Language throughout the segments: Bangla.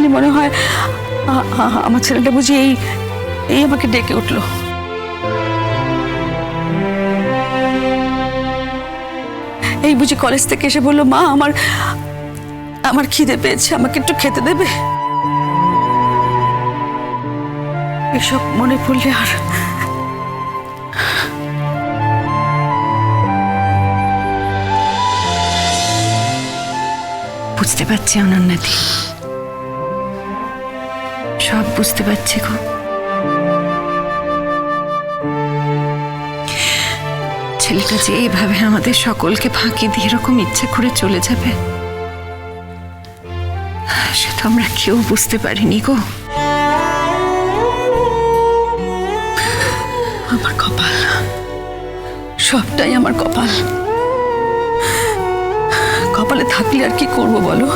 খালি মনে হয় আমার ছেলেটা বুঝি এই এই আমাকে ডেকে উঠল। এই বুঝি কলেজ থেকে এসে বলল, মা, আমার আমার খিদে পেয়েছে, আমাকে একটু খেতে দেবে? এসব মনে পড়লে আর বুঝতে পারছি অনন্যাদি সব বুঝতে পারছি গো। ছেলেটা যে এইভাবে আমাদের সকলকে ফাঁকি দিয়ে এরকম ইচ্ছে করে চলে যাবে সেটা আমরা কেউ বুঝতে পারিনি গো। আমার কপাল, সবটাই আমার কপাল। কপালে থাকলে আর কি করব বলো?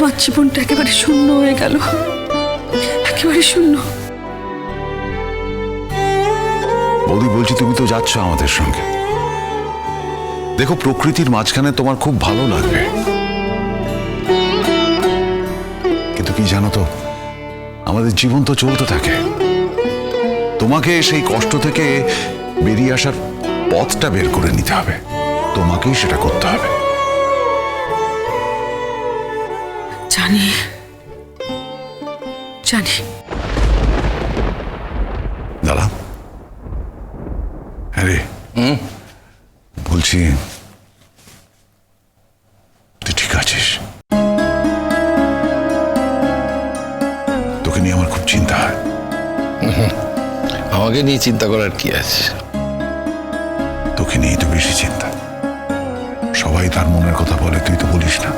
আমার জীবনটা একেবারে শূন্য হয়ে গেল। একেবারে শূন্য। বৌদি, বলছি তুমি তো যাচ্ছ আমাদের সঙ্গে। দেখো, প্রকৃতির মাঝখানে তোমার খুব ভালো লাগবে। কিন্তু কি জানো তো, আমাদের জীবন তো চলতে থাকে। তোমাকে সেই কষ্ট থেকে বেরিয়ে আসার পথটা বের করে নিতে হবে। তোমাকেই সেটা করতে হবে। জানি। জানি। দাদা হ্যাঁ রে বলছি তুই ঠিক আছিস? তোকে নিয়ে আমার খুব চিন্তা হয়। আমাকে নিয়ে চিন্তা করার কি আছে? তোকে নিয়েই তো বেশি চিন্তা। সবাই তার মনের কথা বলে তুই তো বলিস না।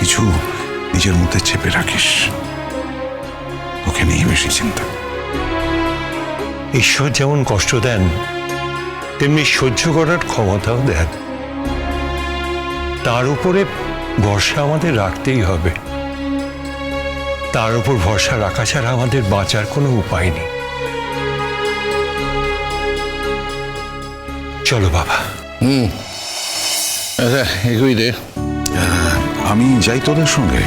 কিছু নিজের মধ্যে চেপে রাখিস। তোকে নিয়ে বেশি চিন্তা। ঈশ্বর যেমন কষ্ট দেন তেমনি সহ্য করার ক্ষমতাও দেন। তার উপরে ভরসা আমাদের রাখতেই হবে। তার উপর ভরসা রাখা ছাড়া আমাদের বাঁচার কোনো উপায় নেই। চলো বাবা। আচ্ছা এগুই রে আমি যাই তোদের সঙ্গে।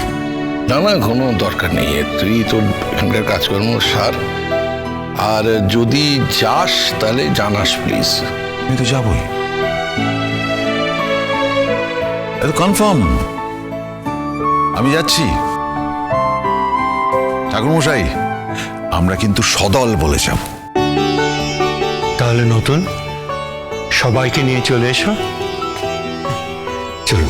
না না কোনো দরকার নেই। তুই তোর এখানকার কাজকর্ম সার। আর যদি যাস তাহলে জানাস প্লিজ আমি তো যাবই। কনফার্ম আমি যাচ্ছি। ঠাকুরমশাই আমরা কিন্তু সদল বলে যাব। তাহলে নতুন? সবাইকে নিয়ে চলে এসো। চলুন।